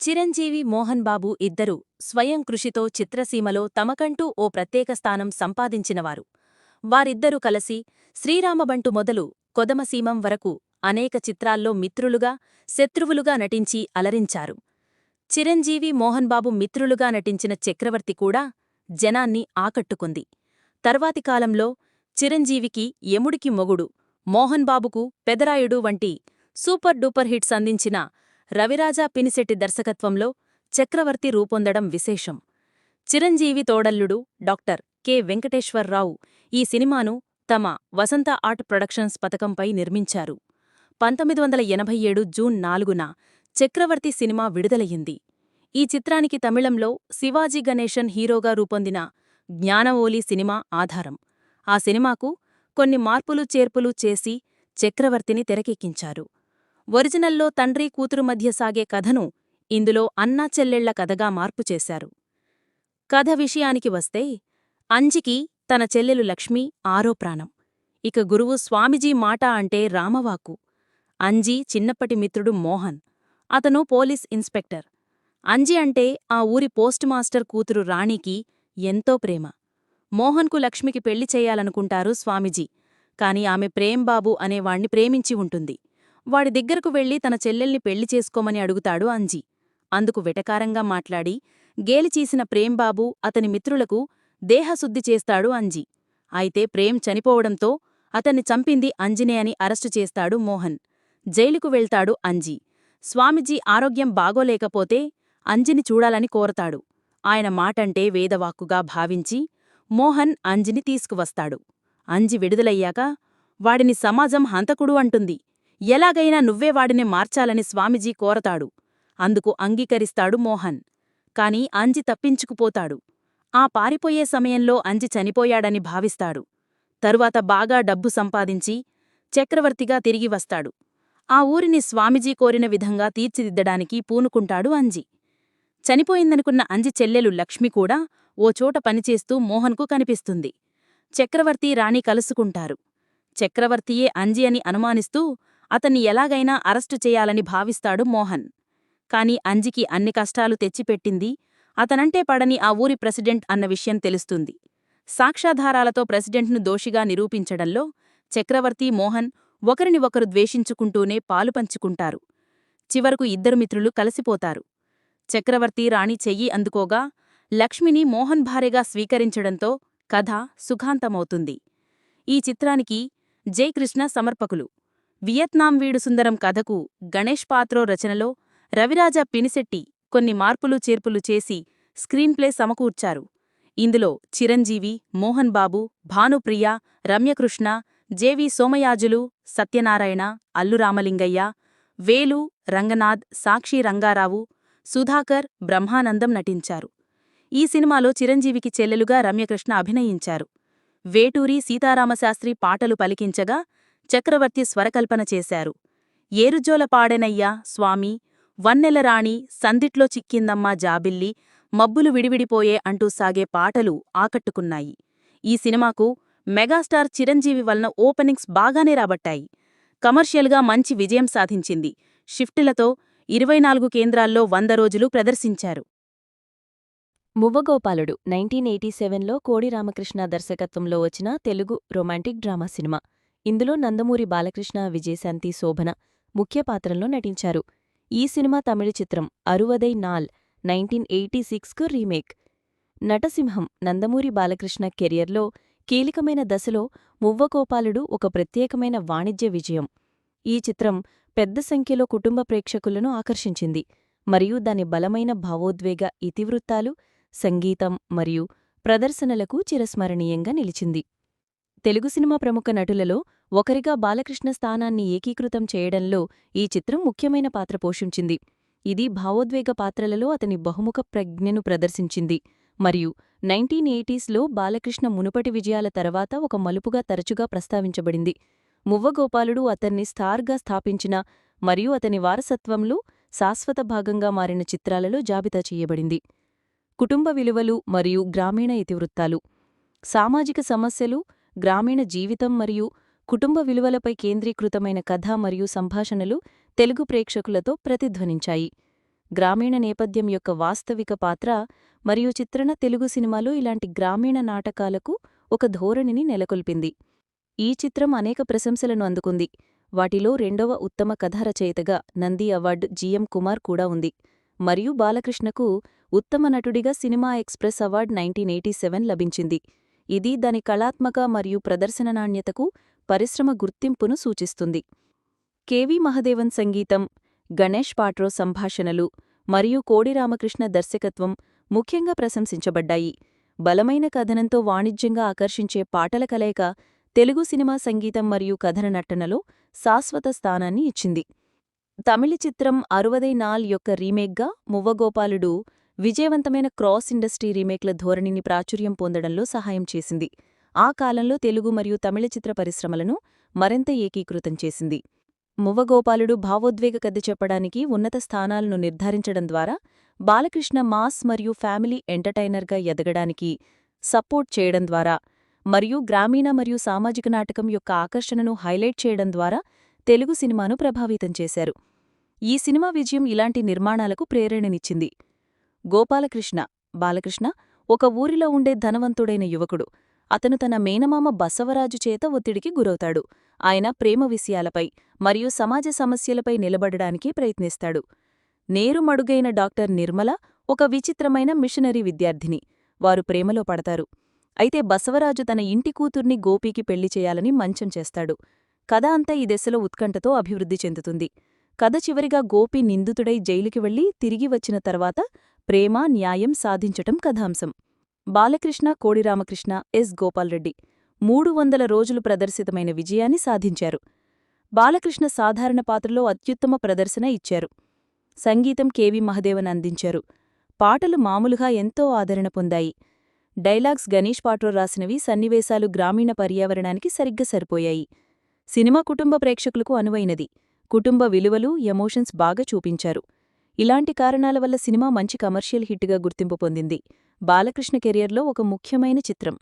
చిరంజీవి మోహన్ బాబు ఇద్దరూ స్వయం కృషితో చిత్రసీమలో తమకంటూ ఓ ప్రత్యేక స్థానం సంపాదించినవారు. వారిద్దరూ కలసి శ్రీరామబంటు మొదలు కొదమసీమం వరకు అనేక చిత్రాల్లో మిత్రులుగా శత్రువులుగా నటించి అలరించారు. చిరంజీవి మోహన్ బాబు మిత్రులుగా నటించిన చక్రవర్తి కూడా జనాన్ని ఆకట్టుకుంది. తర్వాతి కాలంలో చిరంజీవికి యముడికి మొగుడు మోహన్ బాబుకు పెదరాయుడు వంటి సూపర్ డూపర్ హిట్స్ అందించిన రవిరాజా పినిశెట్టి దర్శకత్వంలో చక్రవర్తి రూపొందడం విశేషం. చిరంజీవి తోడల్లుడు డాక్టర్ కె. వెంకటేశ్వరరావు ఈ సినిమాను తమ వసంత ఆర్ట్ ప్రొడక్షన్స్ పథకంపై నిర్మించారు. పంతొమ్మిది వందల ఎనభై ఏడు జూన్ నాలుగున చక్రవర్తి సినిమా విడుదలయ్యింది. ఈ చిత్రానికి తమిళంలో శివాజీ గణేశన్ హీరోగా రూపొందిన జ్ఞానవోలి సినిమా ఆధారం. ఆ సినిమాకు కొన్ని మార్పులు చేర్పులు చేసి చక్రవర్తిని తెరకెక్కించారు. ఒరిజినల్లో తండ్రి కూతురు మధ్య సాగే కథను ఇందులో అన్నా చెల్లెళ్ళ కథగా మార్పు చేశారు. కథ విషయానికి వస్తే అంజికి తన చెల్లెలు లక్ష్మి ఆరో ప్రాణం. ఇక గురువు స్వామిజీ మాట అంటే రామవాకు అంజీ చిన్నప్పటి మిత్రుడు మోహన్. అతను పోలీస్ ఇన్స్పెక్టర్. అంజి అంటే ఆ ఊరి పోస్ట్ మాస్టర్ కూతురు రాణికి ఎంతో ప్రేమ. మోహన్కు లక్ష్మికి పెళ్ళి చేయాలనుకుంటారు స్వామిజీ. కాని ఆమె ప్రేంబాబు అనేవాణ్ణి ప్రేమించి ఉంటుంది. వాడి దగ్గరకు వెళ్ళి తన చెల్లెల్ని పెళ్ళి చేసుకోమని అడుగుతాడు అంజి. అందుకు వెటకారంగా మాట్లాడి గేలిచీసిన ప్రేంబాబు అతని మిత్రులకు దేహశుద్ధి చేస్తాడు అంజీ. అయితే ప్రేమ్ చనిపోవడంతో అతన్ని చంపింది అంజినే అని అరెస్టు చేస్తాడు మోహన్. జైలుకు వెళ్తాడు అంజీ. స్వామిజీ ఆరోగ్యం బాగోలేకపోతే అంజిని చూడాలని కోరతాడు. ఆయన మాటంటే వేదవాక్కుగా భావించి మోహన్ అంజిని తీసుకువస్తాడు. అంజి విడుదలయ్యాక వాడిని సమాజం హంతకుడు అంటుంది. ఎలాగైనా నువ్వే వాడిని మార్చాలని స్వామిజీ కోరతాడు. అందుకు అంగీకరిస్తాడు మోహన్. కాని అంజి తప్పించుకుపోతాడు. ఆ పారిపోయే సమయంలో అంజి చనిపోయాడని భావిస్తాడు. తరువాత బాగా డబ్బు సంపాదించి చక్రవర్తిగా తిరిగి వస్తాడు. ఆ ఊరిని స్వామిజీ కోరిన విధంగా తీర్చిదిద్దడానికి పూనుకుంటాడు అంజి. చనిపోయిందనుకున్న అంజి చెల్లెలు లక్ష్మి కూడా ఓ చోట పనిచేస్తూ మోహన్కు కనిపిస్తుంది. చక్రవర్తి రాణి కలుసుకుంటారు. చక్రవర్తియే అంజి అని అనుమానిస్తూ అతన్ని ఎలాగైనా అరెస్టు చేయాలని భావిస్తాడు మోహన్. కాని అంజికి అన్ని కష్టాలు తెచ్చిపెట్టింది. అతనంటే పడని ఆ ఊరి ప్రెసిడెంట్ అన్న విషయం తెలుస్తుంది. సాక్ష్యాధారాలతో ప్రెసిడెంట్ను దోషిగా నిరూపించడంలో చక్రవర్తి మోహన్ ఒకరిని ఒకరు ద్వేషించుకుంటూనే పాలుపంచుకుంటారు చివరకు ఇద్దరు మిత్రులు కలిసిపోతారు. చక్రవర్తి రాణి చెయ్యి అందుకోగా లక్ష్మిని మోహన్ భార్యగా స్వీకరించడంతో కథ సుఖాంతమవుతుంది. ఈ చిత్రానికి జయకృష్ణ సమర్పకులు. వియత్నాం వీడు సుందరం కథకు గణేష్ పాత్రో రచనలో రవిరాజా పినిశెట్టి కొన్ని మార్పులు చేర్పులు చేసి స్క్రీన్ప్లే సమకూర్చారు. ఇందులో చిరంజీవి మోహన్ బాబు భానుప్రియ రమ్యకృష్ణ జేవి సోమయాజులు సత్యనారాయణ అల్లురామలింగయ్య వేలు రంగనాథ్ సాక్షి రంగారావు సుధాకర్ బ్రహ్మానందం నటించారు. ఈ సినిమాలో చిరంజీవికి చెల్లెలుగా రమ్యకృష్ణ అభినయించారు. వేటూరి సీతారామశాస్త్రి పాటలు పలికించగా చక్రవర్తి స్వరకల్పన చేశారు. ఏరుజోల పాడెనయ్యా స్వామి వన్నెలరాణి సందిట్లో చిక్కిందమ్మా జాబిల్లి మబ్బులు విడివిడిపోయే అంటూ సాగే పాటలు ఆకట్టుకున్నాయి. ఈ సినిమాకు మెగాస్టార్ చిరంజీవి వలన ఓపెనింగ్స్ బాగానే రాబట్టాయి. కమర్షియల్గా మంచి విజయం సాధించింది. షిఫ్టులతో ఇరవై నాలుగు కేంద్రాల్లో వంద రోజులు ప్రదర్శించారు. మువ్వగోపాలుడు నైన్టీన్ ఎయిటీ సెవెన్లో కోడి రామకృష్ణ దర్శకత్వంలో వచ్చిన తెలుగు రొమాంటిక్ డ్రామా సినిమా. ఇందులో నందమూరి బాలకృష్ణ విజయశాంతి శోభన ముఖ్య పాత్రల్లో నటించారు. ఈ సినిమా తమిళ చిత్రం అరువదై నాల్ నైన్టీన్ ఎయిటీ సిక్స్కు రీమేక్. నటసింహం నందమూరి బాలకృష్ణ కెరియర్లో కీలకమైన దశలో మువ్వకోపాలుడు ఒక ప్రత్యేకమైన వాణిజ్య విజయం. ఈ చిత్రం పెద్ద సంఖ్యలో కుటుంబ ప్రేక్షకులను ఆకర్షించింది మరియు దాని బలమైన భావోద్వేగ ఇతివృత్తాలు సంగీతం మరియు ప్రదర్శనలకు చిరస్మరణీయంగా నిలిచింది. తెలుగు సినిమా ప్రముఖ నటులలో ఒకరిగా బాలకృష్ణ స్థానాన్ని ఏకీకృతం చేయడంలో ఈ చిత్రం ముఖ్యమైన పాత్ర పోషించింది. ఇది భావోద్వేగ పాత్రలలో అతని బహుముఖ ప్రజ్ఞను ప్రదర్శించింది. మరియు నైన్టీన్ ఎయిటీస్లో బాలకృష్ణ మునుపటి విజయాల తర్వాత ఒక మలుపుగా తరచుగా ప్రస్తావించబడింది. మువ్వగోపాలుడు అతన్ని స్టార్గా స్థాపించిన మరియు అతని వారసత్వంలో శాశ్వత భాగంగా మారిన చిత్రాలలో జాబితా చేయబడింది. కుటుంబ విలువలు మరియు గ్రామీణ ఇతివృత్తాలు. సామాజిక సమస్యలు గ్రామీణ జీవితం మరియు కుటుంబ విలువలపై కేంద్రీకృతమైన కథ మరియు సంభాషణలు తెలుగు ప్రేక్షకులతో ప్రతిధ్వనించాయి. గ్రామీణ నేపథ్యం యొక్క వాస్తవిక పాత్ర మరియు చిత్రణ తెలుగు సినిమాలో ఇలాంటి గ్రామీణ నాటకాలకు ఒక ధోరణిని నెలకొల్పింది. ఈ చిత్రం అనేక ప్రశంసలను అందుకుంది. వాటిలో రెండవ ఉత్తమ కథా రచయితగా నంది అవార్డు జిఎం కుమార్ కూడా ఉంది. మరియు బాలకృష్ణకు ఉత్తమ నటుడిగా cinema express award nineteen eighty seven లభించింది. ఇది దాని కళాత్మక మరియు ప్రదర్శన నాణ్యతకు పరిశ్రమ గుర్తింపును సూచిస్తుంది. కెవి మహదేవన్ సంగీతం గణేష్ పాట్రో సంభాషణలు మరియు కోడిరామకృష్ణ దర్శకత్వం ముఖ్యంగా ప్రశంసించబడ్డాయి. బలమైన కథనంతో వాణిజ్యంగా ఆకర్షించే పాటల కలయిక తెలుగు సినిమా సంగీతం మరియు కథన నటనలో శాశ్వత స్థానాన్ని ఇచ్చింది. తమిళ చిత్రం అరువదై నాల్ యొక్క రీమేక్గా మువ్వగోపాలుడు విజయవంతమైన క్రాస్ ఇండస్ట్రీ రీమేక్ల ధోరణిని ప్రాచుర్యం పొందడంలో సహాయం చేసింది. ఆ కాలంలో తెలుగు మరియు తమిళ చిత్ర పరిశ్రమలను మరింత ఏకీకృతం చేసింది. మువ్వగోపాలుడు భావోద్వేగ కథ చెప్పడానికి ఉన్నత స్థానాలను నిర్ధారించడం ద్వారా బాలకృష్ణ మాస్ మరియు ఫ్యామిలీ ఎంటర్టైనర్గా ఎదగడానికి సపోర్ట్ చేయడం ద్వారా మరియు గ్రామీణ మరియు సామాజిక నాటకం యొక్క ఆకర్షణను హైలైట్ చేయడం ద్వారా తెలుగు సినిమాను ప్రభావితం చేశారు. ఈ సినిమా విజయం ఇలాంటి నిర్మాణాలకు ప్రేరణనిచ్చింది. గోపాలకృష్ణ బాలకృష్ణ ఒక ఊరిలో ఉండే ధనవంతుడైన యువకుడు. అతను తన మేనమామ బసవరాజు చేత ఒత్తిడికి గురవుతాడు. ఆయన ప్రేమ విషయాలపై మరియు సమాజ సమస్యలపై నిలబడడానికి ప్రయత్నిస్తాడు. నేరుమడుగైన డాక్టర్ నిర్మల ఒక విచిత్రమైన మిషనరీ విద్యార్థిని. వారు ప్రేమలో పడతారు. అయితే బసవరాజు తన ఇంటి కూతుర్ని గోపీకి పెళ్ళి చేయాలని మంచం చేస్తాడు. కథ అంతా ఈ దశలో ఉత్కంఠతో అభివృద్ధి చెందుతుంది. కథ చివరిగా గోపి నిందితుడై జైలుకి వెళ్ళి తిరిగి వచ్చిన తర్వాత ప్రేమ న్యాయం సాధించటం కథాంశం. బాలకృష్ణ కోడిరామకృష్ణ ఎస్. గోపాల్రెడ్డి మూడు వందల రోజులు ప్రదర్శితమైన విజయాన్ని సాధించారు. బాలకృష్ణ సాధారణ పాత్రలో అత్యుత్తమ ప్రదర్శన ఇచ్చారు. సంగీతం కెవి మహదేవన్ అందించారు. పాటలు మామూలుగా ఎంతో ఆదరణ పొందాయి. డైలాగ్స్ గణేష్ పాట్రో రాసినవి సన్నివేశాలు గ్రామీణ పర్యావరణానికి సరిగ్గా సరిపోయాయి. సినిమా కుటుంబ ప్రేక్షకులకు అనువైనది. కుటుంబ విలువలు ఎమోషన్స్ బాగా చూపించారు. ఇలాంటి కారణాల వల్ల సినిమా మంచి కమర్షియల్ హిట్గా గుర్తింపు పొందింది. బాలకృష్ణ కెరియర్లో ఒక ముఖ్యమైన చిత్రం.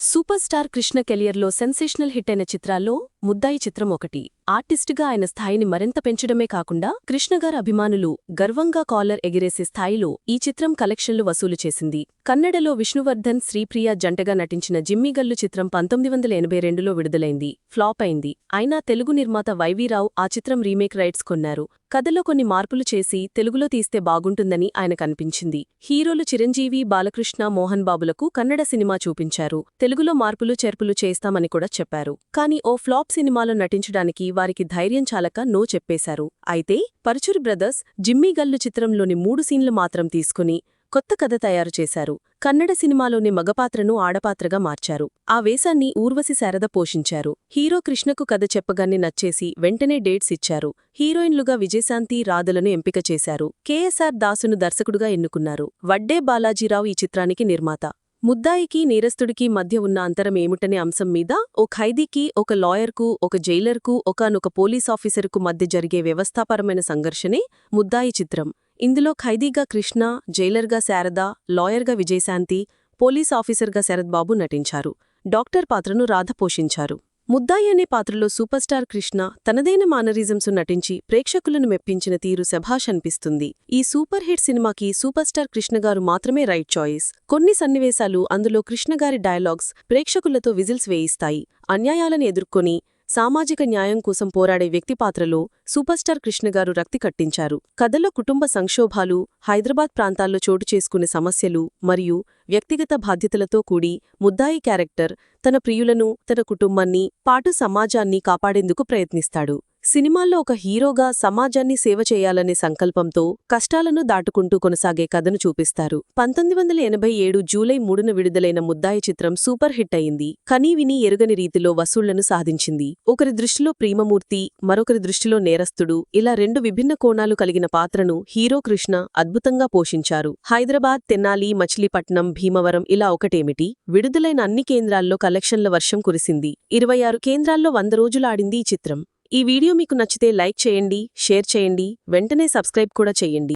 సూపర్ స్టార్ కృష్ణ కెరియర్లో సెన్సేషనల్ హిట్ అయిన చిత్రాల్లో ముద్దాయి చిత్రం ఒకటి. ఆర్టిస్టుగా ఆయన స్థాయిని మరింత పెంచడమే కాకుండా కృష్ణగారు అభిమానులు గర్వంగా కాలర్ ఎగిరేసే స్థాయిలో ఈ చిత్రం కలెక్షన్లు వసూలు చేసింది. కన్నడలో విష్ణువర్ధన్ శ్రీప్రియ జంటగా నటించిన జిమ్మిగల్లు చిత్రం పంతొమ్మిది వందల ఎనభై రెండులో విడుదలైంది. ఫ్లాప్ అయింది. అయినా తెలుగు నిర్మాత వైవీరావు ఆ చిత్రం రీమేక్ రైట్స్ కొన్నారు. కథలో కొన్ని మార్పులు చేసి తెలుగులో తీస్తే బాగుంటుందని ఆయన కనిపించింది హీరోలు చిరంజీవి బాలకృష్ణ మోహన్ బాబులకు కన్నడ సినిమా చూపించారు. తెలుగులో మార్పులు చేర్పులు చేస్తామని కూడా చెప్పారు. కానీ ఓ ఫ్లాప్ సినిమాలో నటించడానికి వారికి ధైర్యం చాలక నో చెప్పేశారు. అయితే పరుచురు బ్రదర్స్ జిమ్మీగల్లు చిత్రంలోని మూడు సీన్లు మాత్రం తీసుకుని కొత్త కథ తయారు చేశారు. కన్నడ సినిమాలోని మగపాత్రను ఆడపాత్రగా మార్చారు. ఆ వేషాన్ని ఊర్వశి శారద పోషించారు. హీరో కృష్ణకు కథ చెప్పగాన్ని నచ్చేసి వెంటనే డేట్స్ ఇచ్చారు. హీరోయిన్లుగా విజయశాంతి రాధలను ఎంపిక చేశారు. కేఎస్ఆర్ దాసును దర్శకుడుగా ఎన్నుకున్నారు. వడ్డే బాలాజీరావు ఈ చిత్రానికి నిర్మాత. ముద్దాయికి నేరస్తుడికి మధ్య ఉన్న అంతరం ఏమిటనే అంశం మీద ఓ ఖైదీకి ఒక లాయర్కు ఒక జైలర్కు ఒకనొక పోలీస్ ఆఫీసర్కు మధ్య జరిగే వ్యవస్థాపరమైన సంఘర్షణే ముద్దాయి చిత్రం. ఇందులో ఖైదీగా కృష్ణ జైలర్గా శారద లాయర్గా విజయశాంతి పోలీస్ ఆఫీసర్గా శరద్బాబు నటించారు. డాక్టర్ పాత్రను రాధ పోషించారు. ముద్దాయి అనే పాత్రలో సూపర్ స్టార్ కృష్ణ తనదైన మానరిజమ్స్ నటించి ప్రేక్షకులను మెప్పించిన తీరు శభాష్ అనిపిస్తుంది. ఈ సూపర్ హిట్ సినిమాకి సూపర్ స్టార్ కృష్ణగారు మాత్రమే రైట్ చాయిస్. కొన్ని సన్నివేశాలు అందులో కృష్ణగారి డైలాగ్స్ ప్రేక్షకులతో విజిల్స్ వేయిస్తాయి. అన్యాయాలను ఎదుర్కొని సామాజిక న్యాయం కోసం పోరాడే వ్యక్తి పాత్రలో సూపర్స్టార్ కృష్ణగారు రక్తి కట్టించారు. కథలో కుటుంబ సంక్షోభాలు హైదరాబాద్ ప్రాంతాల్లో చోటు చేసుకునే సమస్యలు మరియు వ్యక్తిగత బాధ్యతలతో కూడి ముద్దాయి క్యారెక్టర్ తన ప్రియులను తన కుటుంబాన్ని పాటు సమాజాన్ని కాపాడేందుకు ప్రయత్నిస్తాడు. సినిమాల్లో ఒక హీరోగా సమాజాన్ని సేవ చేయాలనే సంకల్పంతో కష్టాలను దాటుకుంటూ కొనసాగే కథను చూపిస్తారు. పంతొమ్మిది వందల ఎనభై ఏడు జూలై మూడున విడుదలైన ముద్దాయి చిత్రం సూపర్ హిట్ అయింది. కనీవిని ఎరుగని రీతిలో వసూళ్ళను సాధించింది. ఒకరి దృష్టిలో ప్రేమమూర్తి మరొకరి దృష్టిలో నేరస్తుడు ఇలా రెండు విభిన్న కోణాలు కలిగిన పాత్రను హీరో కృష్ణ అద్భుతంగా పోషించారు. హైదరాబాద్ తెన్నాలి మచిలీపట్నం భీమవరం ఇలా ఒకటేమిటి? విడుదలైన అన్ని కేంద్రాల్లో కలెక్షన్ల వర్షం కురిసింది. ఇరవై ఆరు కేంద్రాల్లో వంద రోజులాడింది ఈ చిత్రం. ఈ వీడియో మీకు నచ్చితే లైక్ చేయండి షేర్ చేయండి వెంటనే సబ్స్క్రైబ్ కూడా చేయండి.